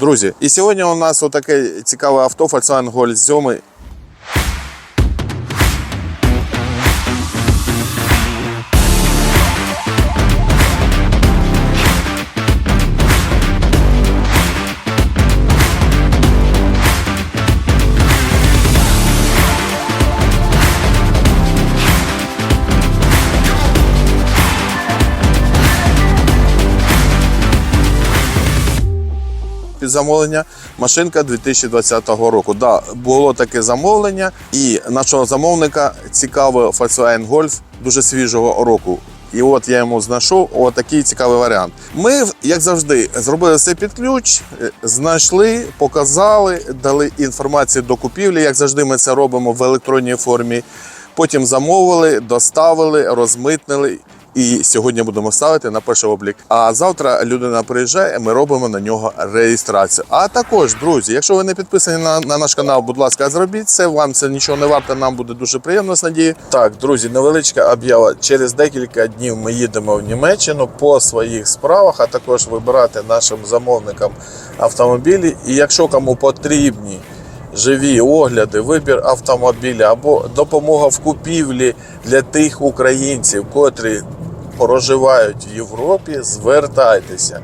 Друзі, і сьогодні у нас отаке цікаве авто Volkswagen Golf 7 замовлення. Машинка 2020 року. Да, було таке замовлення, і нашого замовника цікавий Volkswagen Golf дуже свіжого року. І от я йому знайшов отакий цікавий варіант. Ми, як завжди, зробили все під ключ, е, знайшли, показали, дали інформацію до купівлі. Як завжди, ми це робимо в електронній формі. Потім замовили, доставили, розмитнили. І сьогодні будемо ставити на перший облік. А завтра людина приїжджає, ми робимо на нього реєстрацію. А також, друзі, якщо ви не підписані на, на наш канал, будь ласка, зробіть це. Вам це нічого не варто, нам буде дуже приємно з надії. Так, друзі, невеличка об'ява. Через декілька днів ми їдемо в Німеччину по своїх справах, а також вибирати нашим замовникам автомобілі. І якщо кому потрібні живі огляди, вибір автомобіля або допомога в купівлі для тих українців, котрі проживають в Європі, звертайтеся.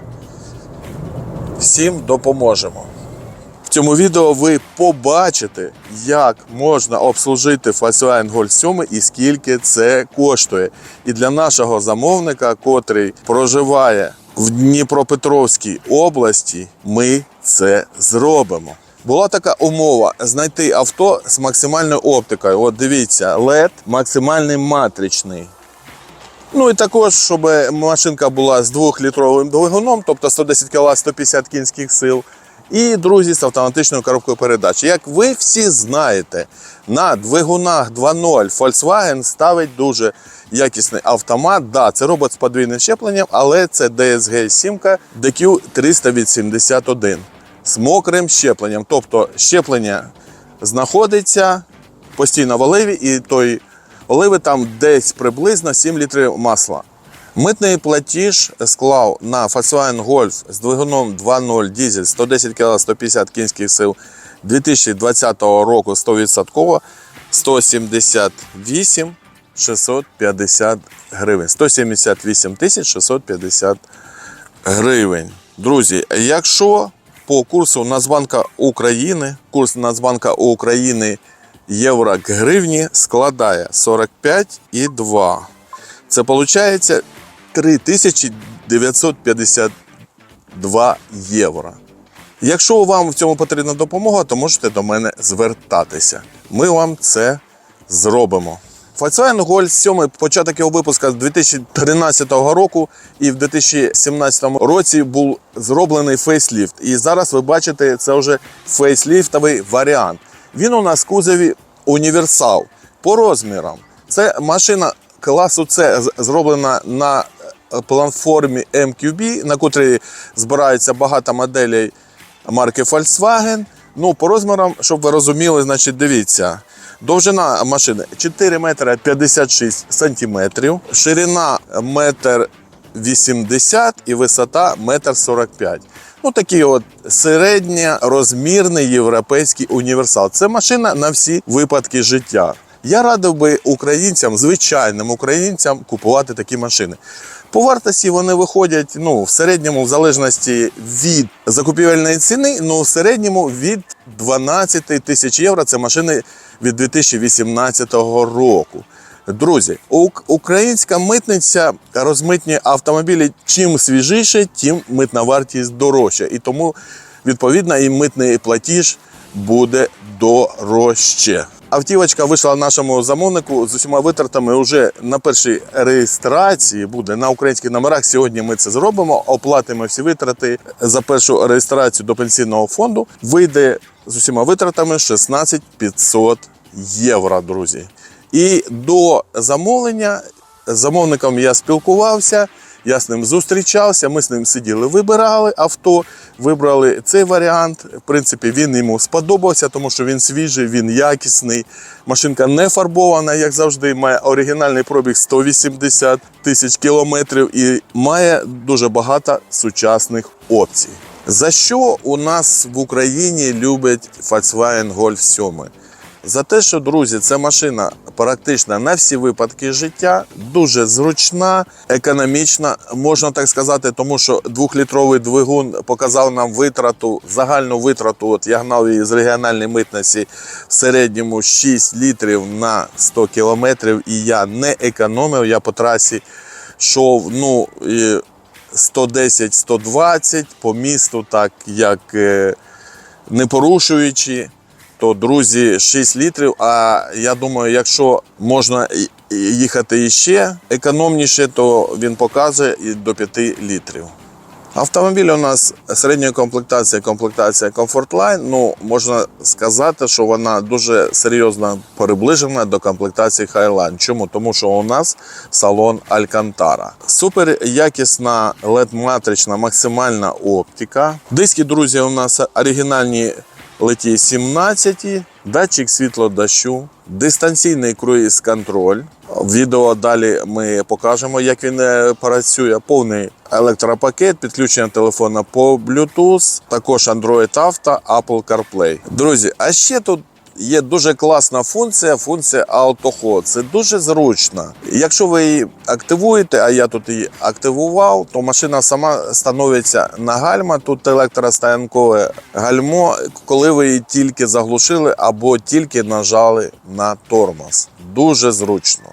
Всім допоможемо. В цьому відео ви побачите, як можна обслужити Volkswagen Golf 7 і скільки це коштує. І для нашого замовника, котрий проживає в Дніпропетровській області, ми це зробимо. Була така умова знайти авто з максимальною оптикою. От дивіться, LED максимальний матричний. Ну і також, щоб машинка була з 2-літровим двигуном, тобто 110 кВт, 150 кінських сил. І, друзі, з автоматичною коробкою передач. Як ви всі знаєте, на двигунах 2.0 Volkswagen ставить дуже якісний автомат. Да, це робот з подвійним щепленням, але це DSG 7 DQ381 з мокрим щепленням. Тобто щеплення знаходиться постійно в оливі, і той оливи там десь приблизно 7 літрів масла. Митний платіж склав на Volkswagen Golf з двигуном 2.0 дизель 110 кВт 150 кінських сил 2020 року 100% 178 650 гривень. 178 650 гривень. Друзі, якщо по курсу Нацбанка України, курс Нацбанка України євро к гривні складає 45,2. Це виходить 3952 євро. Якщо вам в цьому потрібна допомога, то можете до мене звертатися. Ми вам це зробимо. Volkswagen Golf 7 початок його випуску з 2013 року, і в 2017 році був зроблений фейсліфт. І зараз ви бачите, це вже фейсліфтовий варіант. Він у нас в кузові універсал по розмірам. Це машина класу С зроблена на е, платформі MQB, на котрій збираються багато моделей марки Volkswagen. Ну, по розмірам, щоб ви розуміли, значить, дивіться. Довжина машини 4 метри 56 сантиметрів, ширина метр 80 і висота метр 45. Ну, такий от середньорозмірний європейський універсал. Це машина на всі випадки життя. Я радив би українцям, звичайним українцям, купувати такі машини. По вартості вони виходять ну, в середньому, в залежності від закупівельної ціни, ну в середньому від 12 тисяч євро. Це машини від 2018 року. Друзі, українська митниця розмитнює автомобілі чим свіжіше, тим митна вартість дорожча. І тому, відповідно, і митний платіж буде дорожче. Автівочка вийшла нашому замовнику з усіма витратами вже на першій реєстрації буде на українських номерах. Сьогодні ми це зробимо, оплатимо всі витрати за першу реєстрацію до пенсійного фонду. Вийде з усіма витратами 16 500 євро, друзі. І до замовлення з замовником я спілкувався, я з ним зустрічався, ми з ним сиділи, вибирали авто, вибрали цей варіант. В принципі, він йому сподобався, тому що він свіжий, він якісний. Машинка не фарбована, як завжди, має оригінальний пробіг 180 тисяч кілометрів і має дуже багато сучасних опцій. За що у нас в Україні люблять Volkswagen Golf 7? За те, що, друзі, це машина практично на всі випадки життя, дуже зручна, економічна, можна так сказати, тому що двохлітровий двигун показав нам витрату, загальну витрату. От я гнав її з регіональної митниці в середньому 6 літрів на 100 кілометрів, і я не економив. Я по трасі йшов, ну. 110-120 по місту, так як е, не порушуючи, то друзі 6 літрів. А я думаю, якщо можна їхати іще економніше, то він показує і до 5 літрів. Автомобіль у нас середньої комплектації, комплектація Comfortline. Ну, можна сказати, що вона дуже серйозно приближена до комплектації Highline. Чому? Тому що у нас салон Alcantara. Супер якісна LED-матрична максимальна оптика. Диски, друзі, у нас оригінальні леті 17, датчик світлодощу, дистанційний круїз-контроль. Відео далі ми покажемо, як він е, працює. Повний електропакет, підключення телефона по Bluetooth, також Android Auto, Apple CarPlay. Друзі, а ще тут є дуже класна функція, функція AutoHot. Це дуже зручно. Якщо ви її активуєте, а я тут її активував, то машина сама становиться на гальма. Тут електростоянкове гальмо, коли ви її тільки заглушили або тільки нажали на тормоз. Дуже зручно.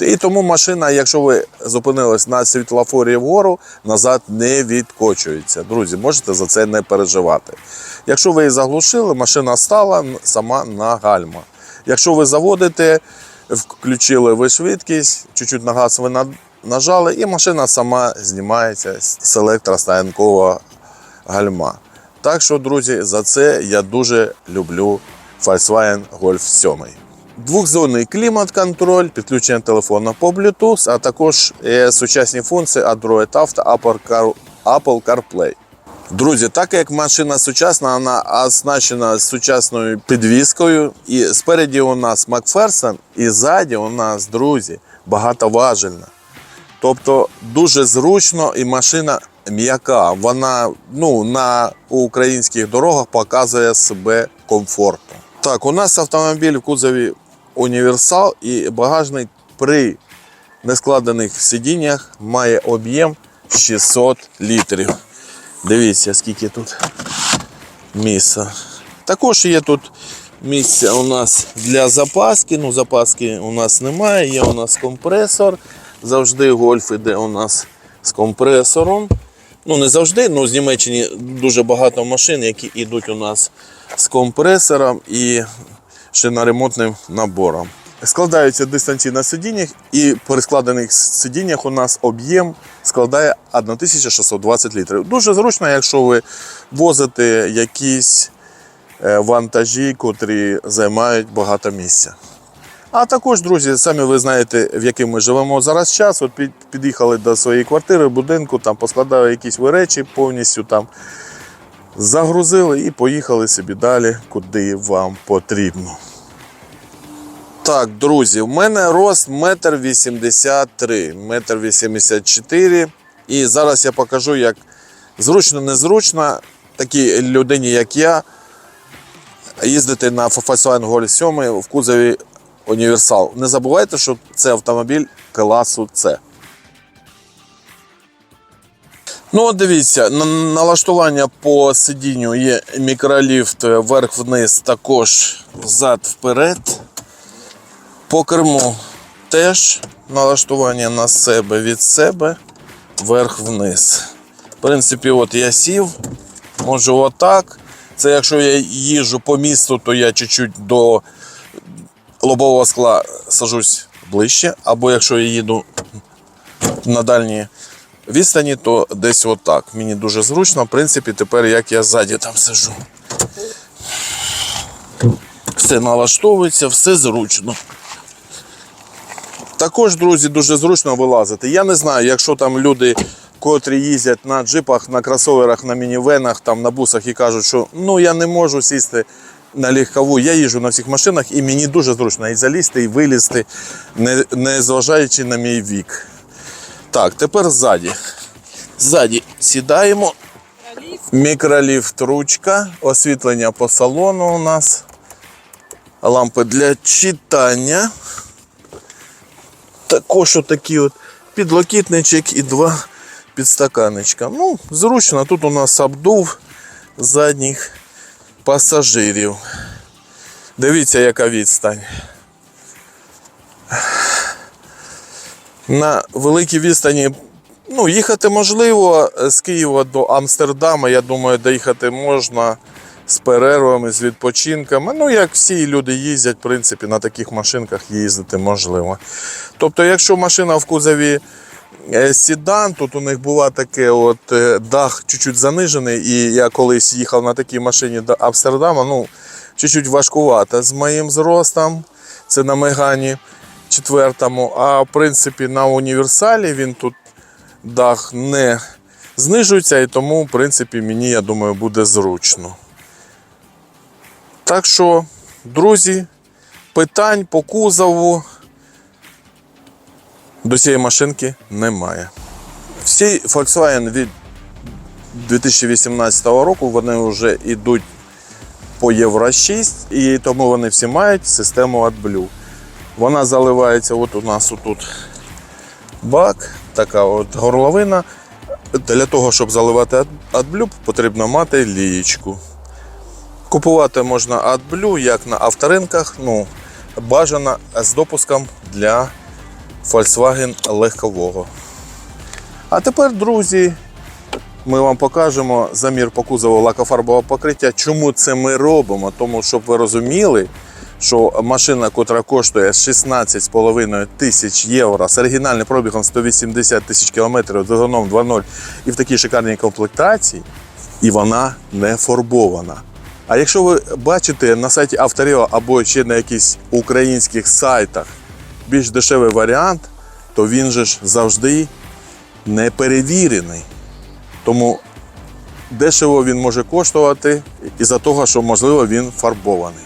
І тому машина, якщо ви зупинились на світлофорі вгору, назад не відкочується. Друзі, можете за це не переживати. Якщо ви її заглушили, машина стала сама на гальма. Якщо ви заводите, включили ви швидкість, чуть-чуть на газ ви нажали, і машина сама знімається з електростоянкового гальма. Так що, друзі, за це я дуже люблю Volkswagen Golf 7. Двохзонний клімат-контроль, підключення телефону по Bluetooth, а також е, сучасні функції Android Auto, Apple Apple CarPlay. Друзі, так як машина сучасна, вона оснащена сучасною підвіскою. І спереді у нас Макферсон, і ззаді у нас, друзі, багатоважельна. Тобто дуже зручно і машина м'яка. Вона ну, на українських дорогах показує себе комфортно. Так, у нас автомобіль в кузові універсал і багажник при нескладених сидіннях має об'єм 600 літрів. Дивіться, скільки тут місця. Також є тут місце у нас для запаски. Ну, запаски у нас немає, є у нас компресор. Завжди гольф іде у нас з компресором. Ну, не завжди, але з Німеччини дуже багато машин, які йдуть у нас з компресором і шиноремонтним набором. Складаються дистанційно сидіння, і при складених сидіннях у нас об'єм складає 1620 літрів. Дуже зручно, якщо ви возите якісь е, вантажі, котрі займають багато місця. А також, друзі, самі ви знаєте, в який ми живемо зараз час. От під- під'їхали до своєї квартири, будинку, там поскладали якісь ви речі повністю там загрузили і поїхали собі далі, куди вам потрібно. Так, друзі, в мене рост 1,83 м, 1,84 м. І зараз я покажу, як зручно-незручно такій людині, як я, їздити на Volkswagen Golf 7 в кузові універсал. Не забувайте, що це автомобіль класу С. Ну, от дивіться, на- налаштування по сидінню є мікроліфт вверх-вниз, також взад-вперед. По керму теж налаштування на себе від себе, вверх-вниз. В принципі, от я сів, можу отак. Це якщо я їжджу по місту, то я чуть-чуть до лобового скла сажусь ближче, або якщо я їду на дальні відстані, то десь отак. Мені дуже зручно, в принципі, тепер як я ззаді там сижу. Все налаштовується, все зручно. Також, друзі, дуже зручно вилазити. Я не знаю, якщо там люди, котрі їздять на джипах, на кросоверах, на мінівенах, там, на бусах і кажуть, що ну я не можу сісти на легкову. Я їжджу на всіх машинах і мені дуже зручно і залізти, і вилізти, не, не зважаючи на мій вік. Так, тепер ззаді. Ззаді сідаємо. Мікроліфт ручка, освітлення по салону у нас, лампи для читання. Також отакі от підлокітничок і два підстаканничка. Ну, зручно, тут у нас обдув задніх пасажирів. Дивіться, яка відстань. На великій відстані ну, їхати можливо з Києва до Амстердама. Я думаю, доїхати можна з перервами, з відпочинками. Ну, як всі люди їздять, в принципі, на таких машинках їздити можливо. Тобто, якщо машина в кузові е, седан, тут у них була таке от е, дах чуть-чуть занижений, і я колись їхав на такій машині до Амстердама, ну, чуть-чуть важкувато. З моїм зростом, це на Мегані четвертому, а в принципі на універсалі він тут дах не знижується, і тому, в принципі, мені, я думаю, буде зручно. Так що, друзі, питань по кузову до цієї машинки немає. Всі Volkswagen від 2018 року вони вже йдуть по Євро 6, і тому вони всі мають систему AdBlue. Вона заливається, от у нас тут бак, така от горловина. Для того, щоб заливати AdBlue, потрібно мати лієчку. Купувати можна AdBlue як на авторинках, ну, бажано з допуском для Volkswagen легкового. А тепер, друзі, ми вам покажемо замір по кузову лакофарбового покриття. Чому це ми робимо? Тому щоб ви розуміли, що машина, котра коштує 16,5 тисяч євро з оригінальним пробігом 180 тисяч кілометрів, двигуном 2.0 і в такій шикарній комплектації, і вона не фарбована. А якщо ви бачите на сайті Авторіо або ще на якихось українських сайтах більш дешевий варіант, то він же ж завжди не перевірений. Тому дешево він може коштувати із-за того, що, можливо, він фарбований.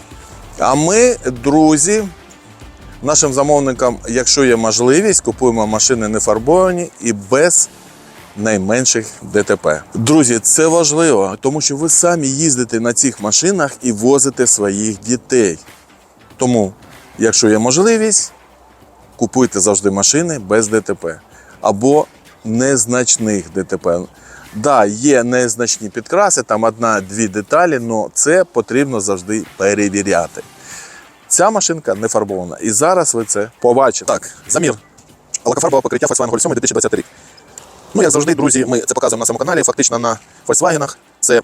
А ми, друзі, нашим замовникам, якщо є можливість, купуємо машини не фарбовані і без найменших ДТП. Друзі, це важливо, тому що ви самі їздите на цих машинах і возите своїх дітей. Тому, якщо є можливість, купуйте завжди машини без ДТП або незначних ДТП. Да, є незначні підкраси, там одна-дві деталі, але це потрібно завжди перевіряти. Ця машинка не фарбована. І зараз ви це побачите. Так, замір. Лакофарбове покриття Volkswagen Golf 7 2020 рік. Ну, як завжди, друзі, ми це показуємо на цьому каналі. Фактично на Volkswagen це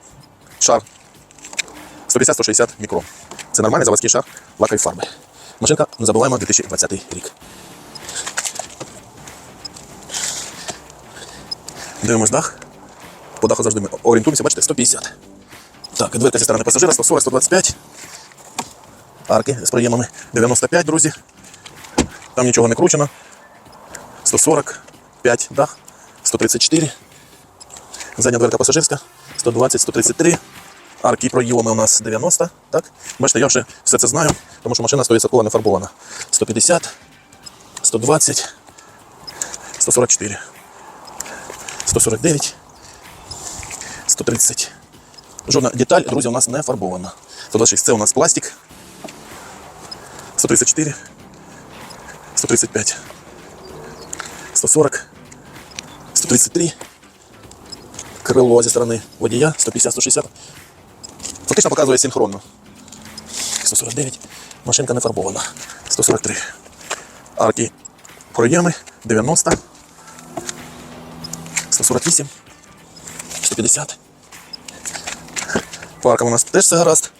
шар 150-160 мікрон. Це нормальний заводський шар лакової фарби. Машинка, не забуваємо, 2020 рік. Дивимось дах. По даху завжди ми орієнтуємося, бачите, 150. Так, дверка зі сторони пасажира 140, 125. Арки з проємами 95, друзі. Там нічого не кручено. 145 дах, 134. Задня дверка пасажирська, 120, 133. Арки і проєми у нас 90. Так? Бачите, я вже все це знаю, тому що машина 100% не фарбована. 150, 120, 144, 149. 130. Жодна деталь, друзі, у нас не фарбована. 126 це у нас пластик. 134. 135. 140. 133. Крило зі сторони водія. 150, 160. Фактично показує синхронно. 149. Машинка не фарбована. 143. Арки проєми. 90. 148. 150. Парка у нас теж все гаразд.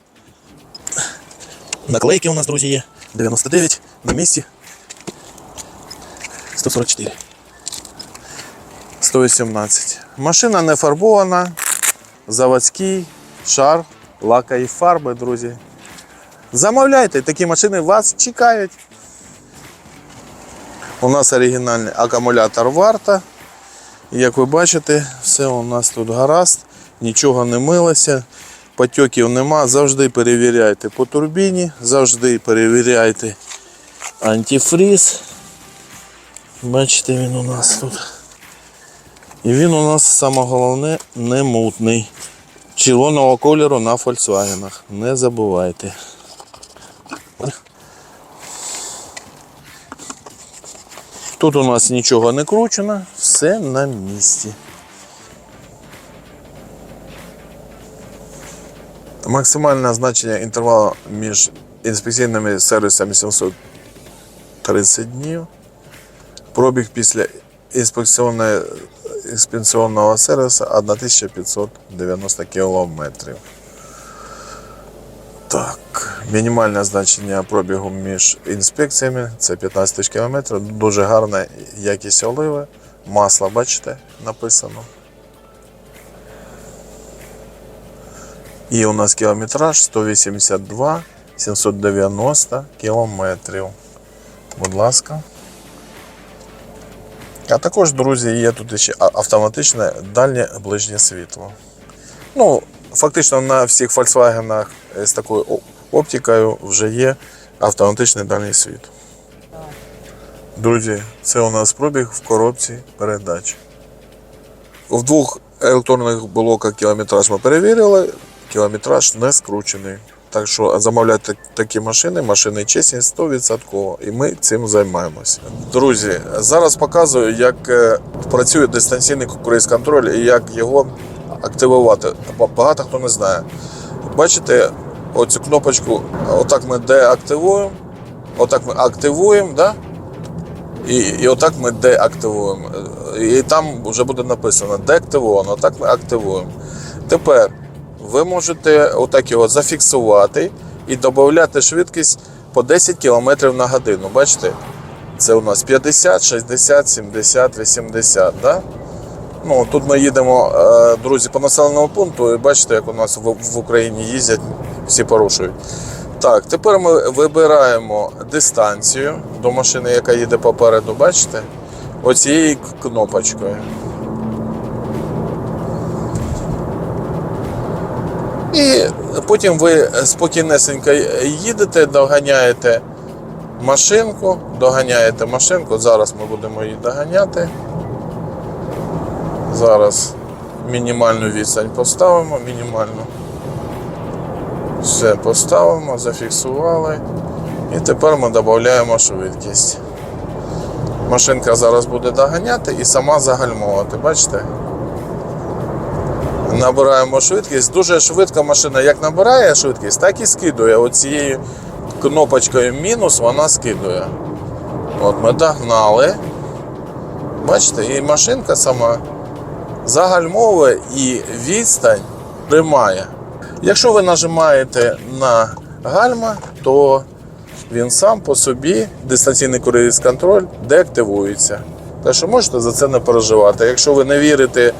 Наклейки у нас, друзі, є. 99 на місці. 144. 118. Машина не фарбована. Заводський шар лака і фарби, друзі. Замовляйте, такі машини вас чекають. У нас оригінальний акумулятор варта. Як ви бачите, все у нас тут гаразд, нічого не милося, потьоків нема. Завжди перевіряйте по турбіні, завжди перевіряйте антифріз. Бачите, він у нас тут. І він у нас саме головне не мутний. червоного кольору на Volkswagen. Не забувайте. Тут у нас нічого не кручено, все на місці. Максимальне значення інтервалу між інспекційними сервісами 730 днів. Пробіг після інспекційного сервісу 1590 кілометрів. Так, мінімальне значення пробігу між інспекціями це 15 тисяч кілометрів. Дуже гарна якість оливи. Масло, бачите, написано. І у нас кілометраж 182 790 кілометрів. Будь ласка. А також, друзі, є тут ще автоматичне дальнє ближнє світло. Ну, фактично на всіх Volkswagen з такою оптикою вже є автоматичний дальній світ. Друзі, це у нас пробіг в коробці передач. В двох електронних блоках кілометраж ми перевірили, кілометраж не скручений. Так що замовляйте такі машини, машини чесні 100%, і ми цим займаємося. Друзі, зараз показую, як е, працює дистанційний контроль і як його активувати. Багато хто не знає. Бачите, оцю кнопочку, отак ми деактивуємо, отак ми активуємо, да? І, і отак ми деактивуємо. І там вже буде написано деактивовано, отак ми активуємо. Тепер ви можете отак його зафіксувати і додати швидкість по 10 км на годину. Бачите? Це у нас 50, 60, 70, 80. Да? Ну, тут ми їдемо, е, друзі, по населеному пункту, і бачите, як у нас в, в Україні їздять, всі порушують. Так, тепер ми вибираємо дистанцію до машини, яка їде попереду, бачите? Оцією кнопочкою. І потім ви спокійнесенько їдете, доганяєте машинку, доганяєте машинку. Зараз ми будемо її доганяти. Зараз мінімальну відстань поставимо, мінімальну. Все поставимо, зафіксували. І тепер ми додаємо швидкість. Машинка зараз буде доганяти і сама загальмовувати, бачите? Набираємо швидкість. Дуже швидко машина як набирає швидкість, так і скидує. Оцією кнопочкою мінус вона скидує. От ми догнали. Бачите, і машинка сама загальмовує і відстань тримає. Якщо ви нажимаєте на гальма, то він сам по собі, дистанційний круїз контроль, деактивується. Так що можете за це не переживати. Якщо ви не вірите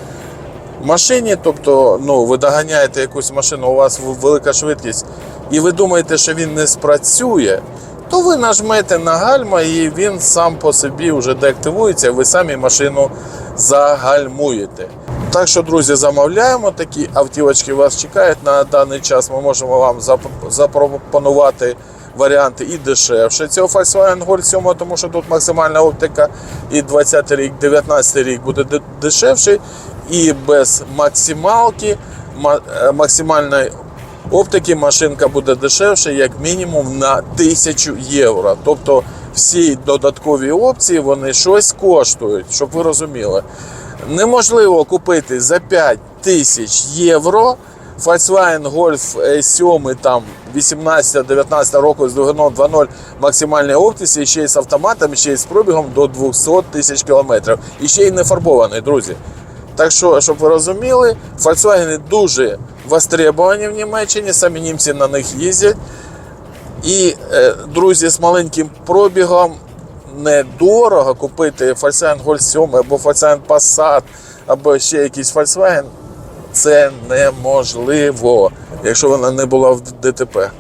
машині, тобто ну, ви доганяєте якусь машину, у вас велика швидкість, і ви думаєте, що він не спрацює, то ви нажмете на гальма і він сам по собі вже деактивується, і ви самі машину загальмуєте. Так що, друзі, замовляємо такі автівочки вас чекають на даний час. Ми можемо вам запропонувати варіанти і дешевше. Цього Volkswagen Golf 7, тому що тут максимальна оптика і 20 рік, 19 рік буде дешевший, і без максималки, е, максимальної оптики машинка буде дешевше, як мінімум на 1000 євро. Тобто всі додаткові опції вони щось коштують, щоб ви розуміли. Неможливо купити за 5 тисяч євро Volkswagen Golf е, 7 там 18-19 року з двигуном 2.0 максимальній оптиці, ще й з автоматом, ще й з пробігом до 200 тисяч кілометрів. І ще й не фарбований, друзі. Так що, щоб ви розуміли, Volkswagen дуже востребовані в Німеччині, самі німці на них їздять. І, е, друзі, з маленьким пробігом недорого купити Volkswagen Golf 7 або Volkswagen Passat, або ще якийсь Volkswagen. Це неможливо, якщо вона не була в ДТП.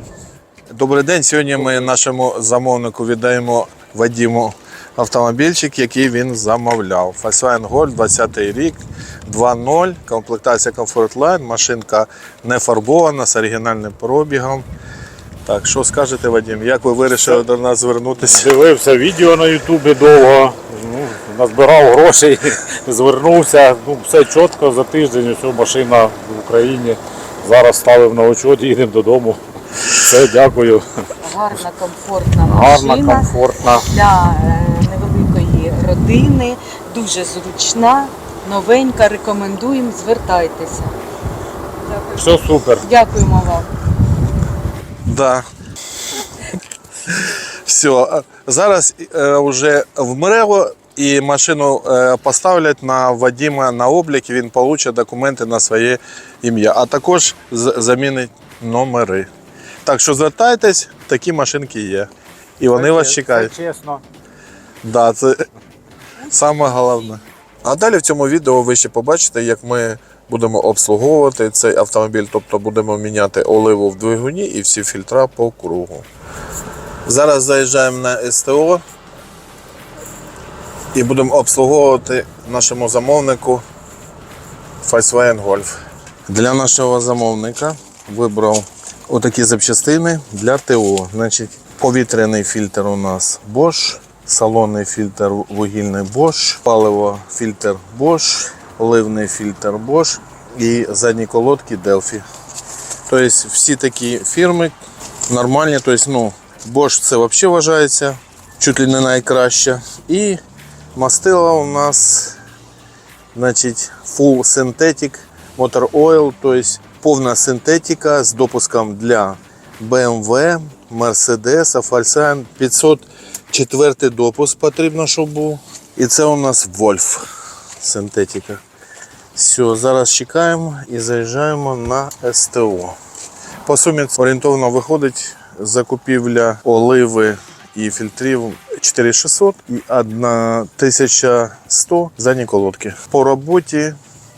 Добрий день. Сьогодні ми нашому замовнику віддаємо Вадіму автомобільчик, який він замовляв. Volkswagen Golf 20 рік, 2.0, комплектація Comfortline, машинка не фарбована з оригінальним пробігом. Так, що скажете, Вадим, як ви вирішили до нас звернутися? Дивився відео на Ютубі довго, ну, назбирав грошей, звернувся. Ну, все чітко за тиждень, усе машина в Україні Зараз ставив на учет, їдемо додому. Все, дякую. Гарна, комфортна Гарна, машина комфортна. для е, невеликої родини, дуже зручна, новенька. Рекомендуємо, звертайтеся. Дякую. Все супер. Дякуємо вам. Да. Все. Зараз е, вже в МРЕВО і машину е, поставлять на Вадима на облік, і він получить документи на своє ім'я, а також замінить номери. Так що звертайтесь, такі машинки є. І вони вас чекають. Це чесно. Да, це саме головне. А далі в цьому відео ви ще побачите, як ми будемо обслуговувати цей автомобіль, тобто будемо міняти оливу в двигуні і всі фільтра по кругу. Зараз заїжджаємо на СТО і будемо обслуговувати нашому замовнику Volkswagen Golf. Для нашого замовника вибрав отакі запчастини для ТО. Значить, повітряний фільтр у нас Bosch, салонний фільтр вугільний Bosch, паливо фільтр Bosch, оливний фільтр Bosch і задні колодки Delphi. Тобто всі такі фірми нормальні. Тобто, ну, Bosch це взагалі вважається чуть ли не найкраще. І мастила у нас значить, Full Synthetic Motor Oil, тобто повна синтетика з допуском для BMW, Mercedes, Volkswagen 504 допуск потрібно, щоб був. І це у нас Wolf синтетика. Все, зараз чекаємо і заїжджаємо на СТО. По сумі орієнтовно виходить закупівля оливи і фільтрів 4600 і 1100 задні колодки. По роботі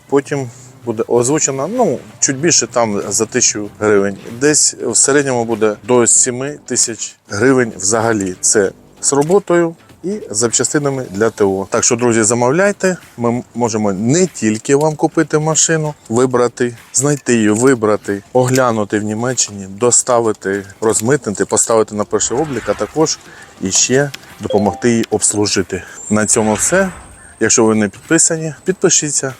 потім буде озвучено, ну, чуть більше там за 1000 гривень. Десь в середньому буде до 7 тисяч гривень взагалі. Це з роботою і запчастинами для ТО. Так що, друзі, замовляйте. Ми можемо не тільки вам купити машину, вибрати, знайти її, вибрати, оглянути в Німеччині, доставити, розмитнити, поставити на перший облік, а також і ще допомогти їй обслужити. На цьому все. Якщо ви не підписані, підпишіться.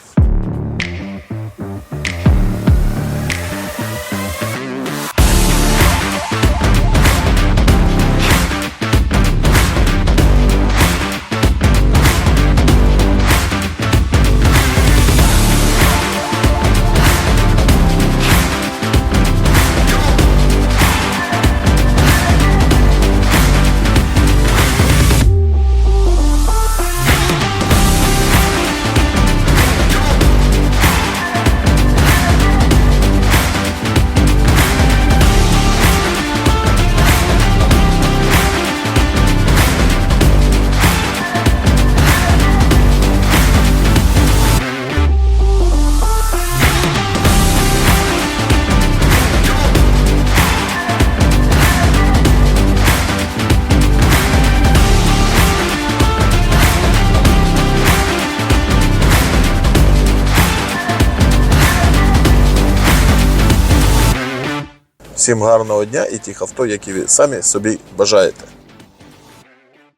Всім гарного дня і тих авто, які ви самі собі бажаєте.